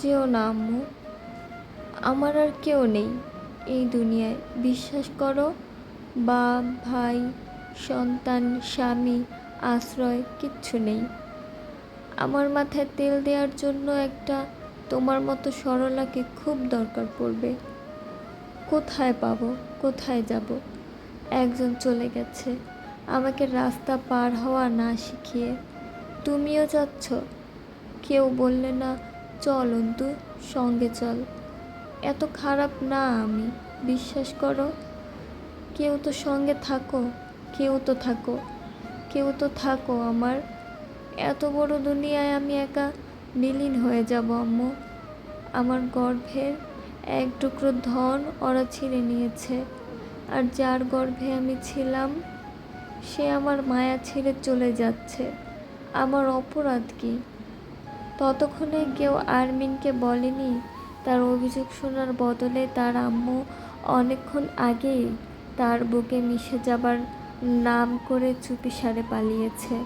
যেও না, আম্মু। আমার আর কেউ নেই এই দুনিয়ায়। বিশ্বাস করো, বাপ, ভাই, সন্তান, স্বামী, আশ্রয়, কিচ্ছু নেই। আমার মাথায় তেল দেওয়ার জন্য একটা তোমার মতো সরলাকে খুব দরকার পড়বে। কোথায় পাবো, কোথায় যাব? একজন চলে গেছে। আমাকে রাস্তা পার হওয়া না শিখিয়ে। তুমিও যাচ্ছ। কেউ বললে না চল অন্তু, সঙ্গে চল। এত খারাপ না আমি, বিশ্বাস করো। কেউ তো সঙ্গে থাকো, কেউ তো থাকো, কেউ তো থাকো আমার। এত বড় দুনিয়ায় আমি একা বিলীন হয়ে যাব, আম্মু। আমার গর্ভের এক টুকরো ধন ওরা ছিঁড়ে নিয়েছে, আর যার গর্ভে আমি ছিলাম, সে আমার মায়া ছেড়ে চলে যাচ্ছে। আমার অপরাধ কি? ততক্ষণে কেউ আরমিনকে বলেনি। তার অভিযোগ শোনার বদলে তার আম্মু অনেকক্ষণ আগেই তার বুকে মিশে যাবার নাম করে চুপিসারে পালিয়েছে।